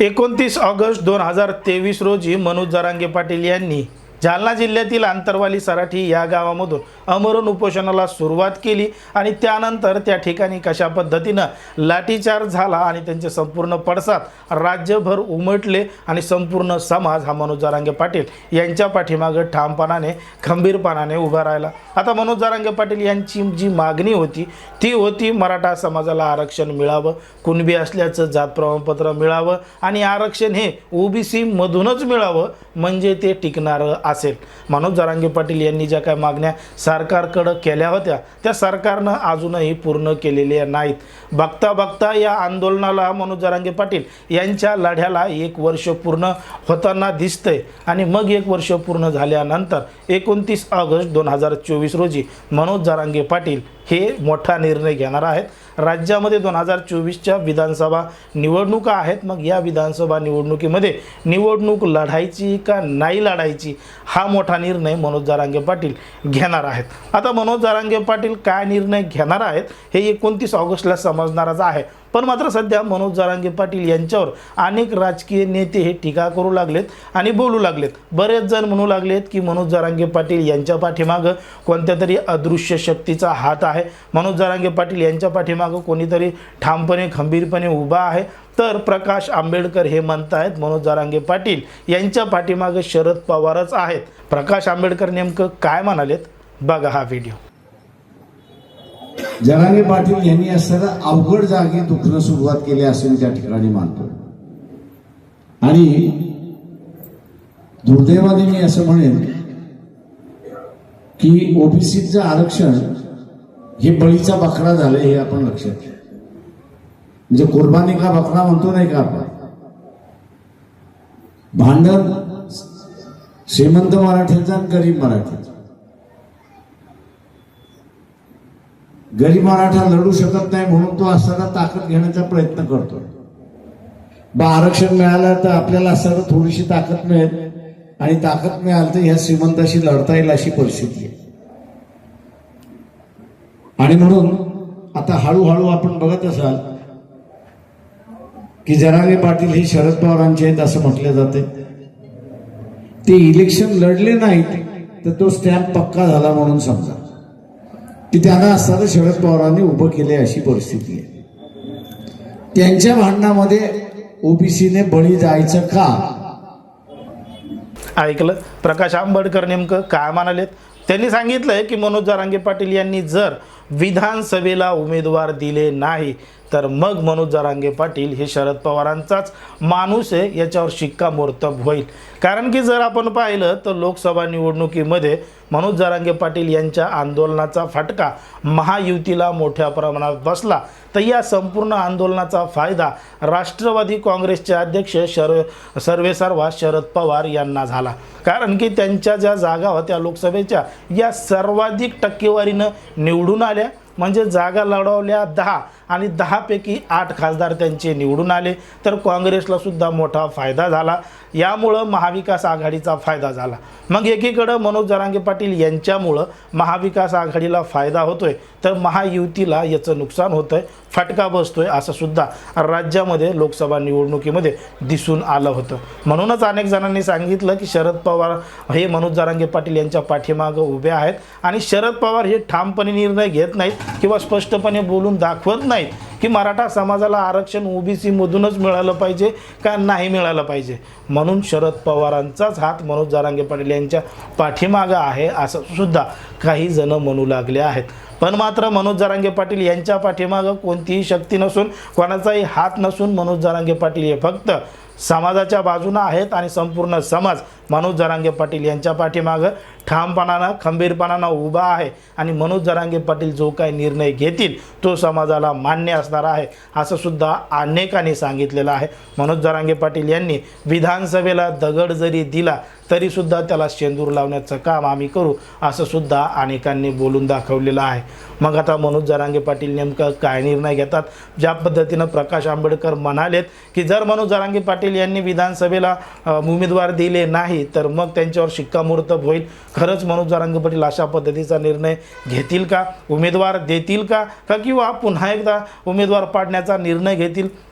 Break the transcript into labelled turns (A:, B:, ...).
A: एकोणतीस ऑगस्ट दोन हजार तेवीस रोजी मनोज जरांगे पाटील यांनी जालना जिल्ह्यातील आंतरवाली सराठी या गावामधून अमरण उपोषणाला सुरुवात केली आणि त्यानंतर त्या ठिकाणी कशा पद्धतीनं लाठीचार्ज झाला आणि त्यांचे संपूर्ण पडसाद राज्यभर उमटले आणि संपूर्ण समाज हा मनोज जारांगे पाटील यांच्या पाठीमागं ठामपणाने खंबीरपणाने उभा राहिला. आता मनोज जारांगे पाटील यांची जी मागणी होती ती होती मराठा समाजाला आरक्षण मिळावं कुणबी असल्याचं जात प्रमाणपत्र मिळावं आणि आरक्षण हे ओबीसीमधूनच मिळावं म्हणजे ते टिकणारं असेल. मनोज जरांगे पाटील यांनी ज्या काय मागण्या सरकारकडं केल्या होत्या त्या सरकारनं अजूनही पूर्ण केलेल्या नाहीत. बघता बघता या आंदोलनाला मनोज जरांगे पाटील यांच्या लढ्याला एक वर्ष पूर्ण होताना दिसतंय आणि मग एक वर्ष पूर्ण झाल्यानंतर एकोणतीस ऑगस्ट दोन हजार चोवीस रोजी मनोज जरांगे पाटील हे मोठा निर्णय घेणार आहेत. राज्यामध्ये दोन हजार चोवीसच्या विधानसभा निवडणुका आहेत. मग या विधानसभा निवडणुकीमध्ये निवडणूक लढायची का नाही लढायची हा मोठा निर्णय मनोज जारांगे पाटील घेणार आहेत. आता मनोज जारांगे पाटील काय निर्णय घेणार आहेत हे एकोणतीस ऑगस्टला समजणारच आहे. पण मात्र सध्या मनोज जारांगे पाटील यांच्यावर अनेक राजकीय नेते हे टीका करू लागलेत आणि बोलू लागलेत. बरेच जण म्हणू लागलेत की मनोज जारांगे पाटील यांच्या पाठीमागं कोणत्या तरी अदृश्य शक्तीचा हात आहे. मनोज जारांगे पाटील यांच्या पाठीमागं कोणीतरी ठामपणे खंबीरपणे उभा आहे. तर प्रकाश आंबेडकर हे म्हणत आहेत मनोज जारांगे पाटील यांच्या पाठीमागं शरद पवारच आहेत. प्रकाश आंबेडकर नेमकं काय म्हणालेत? बघा हा व्हिडिओ.
B: जरांगे पाटील यांनी असताना अवघड जागी दुखणं सुरुवात केली असे मी त्या ठिकाणी मानतो. आणि दुर्दैवाने मी असं म्हणेन की ओबीसीचं आरक्षण हे बळीचा बकरा झालं हे आपण लक्षात घ्या म्हणजे कुर्बानी का बकरा म्हणतो नाही का आपण? भांडण श्रीमंत मराठ्याचं आणि गरीब मराठ्याचं गरीब मराठा लढू शकत नाही म्हणून तो असताना ताकद घेण्याचा प्रयत्न करतो बा आरक्षण मिळालं तर आपल्याला असताना थोडीशी ताकद मिळेल. आणि ताकद मिळाली तर ह्या श्रीमंताशी लढता येईल अशी परिस्थिती आहे. आणि म्हणून आता हळूहळू आपण बघत असाल की जरांगे पाटील हे शरद पवारांचे आहेत असं म्हटले जाते. ते इलेक्शन लढले नाहीत तर तो स्टॅम्प पक्का झाला म्हणून समजा. की त्यांना असताना शरद पवारांनी उभं केले अशी परिस्थिती आहे. त्यांच्या भांडणामध्ये ओबीसीने बळी जायचं का?
A: ऐकलं? प्रकाश आंबेडकर नेमकं काय म्हणालेत? त्यांनी सांगितलंय की मनोज जारांगे पाटील यांनी जर विधानसभेला उमेदवार दिले नाही तर मग मनोज जारांगे पाटील हे शरद पवारांचाच माणूस आहे याच्यावर शिक्कामोर्तब होईल. कारण की जर आपण पाहिलं तर लोकसभा निवडणुकीमध्ये मनोज जारांगे पाटील यांच्या आंदोलनाचा फटका महायुतीला मोठ्या प्रमाणात बसला. तर या संपूर्ण आंदोलनाचा फायदा राष्ट्रवादी काँग्रेसचे अध्यक्ष शर सर्वेसर्वा शरद पवार यांना झाला. कारण की त्यांच्या ज्या जागा होत्या लोकसभेच्या या सर्वाधिक टक्केवारीनं निवडून आल्या. म्हणजे जागा लढवल्या दहा आणि दहापैकी आठ खासदार त्यांचे निवडून आले. तर काँग्रेसला सुद्धा मोठा फायदा झाला. यामुळं महाविकास आघाडीचा फायदा झाला. मग एकीकडं मनोज जरांगे पाटील यांच्यामुळं महाविकास आघाडीला फायदा होतोय. तर महायुतीला याचं नुकसान होतंय. फटका बसतोय असं सुद्धा राज्यामध्ये लोकसभा निवडणुकीमध्ये दिसून आलं होतं. म्हणूनच अनेक जणांनी सांगितलं की शरद पवार हे मनोज जरांगे पाटील यांच्या पाठीमागं उभे आहेत. आणि शरद पवार हे ठामपणे निर्णय घेत नाहीत किंवा स्पष्टपणे बोलून दाखवत नाहीत. की मराठा समाजाला आरक्षण ओबीसीमधूनच मिळालं पाहिजे का नाही मिळालं पाहिजे? म्हणून शरद पवारांचाच हात मनोज जारांगे पाटील यांच्या पाठीमागं आहे असं सुद्धा काही जण म्हणू लागले आहेत. पण मात्र मनोज जारांगे पाटील यांच्या पाठीमागं कोणतीही शक्ती नसून कोणाचाही हात नसून मनोज जारांगे पाटील हे फक्त समाजाच्या बाजूनं आहेत आणि संपूर्ण समाज मनोज जरांगे पाटील यांच्या पाठीमागं ठामपणानं खंबीरपणानं उभा आहे आणि मनोज जरांगे पाटील जो काही निर्णय घेतील तो समाजाला मान्य असणार आहे असं सुद्धा अनेकांनी सांगितलेलं आहे. मनोज जरांगे पाटील यांनी विधानसभेला दगड जरी दिला तरीसुद्धा त्याला शेंदूर लावण्याचं काम आम्ही करू असं सुद्धा अनेकांनी बोलून दाखवलेलं आहे. मग आता मनोज जरांगे पाटील नेमकं काय निर्णय घेतात? ज्या पद्धतीनं प्रकाश आंबेडकर म्हणालेत की जर मनोज जरांगे पाटील यांनी विधानसभेला उमेदवार दिले नाही तर मग त्यांच्यावर शिक्कामोर्तब होईल. खरंच मनोज जरांगे पाटील अशा पद्धतीचा निर्णय घेतील का? उमेदवार देतील का? का किंवा पुन्हा एकदा उमेदवार पाडण्याचा निर्णय घेतील?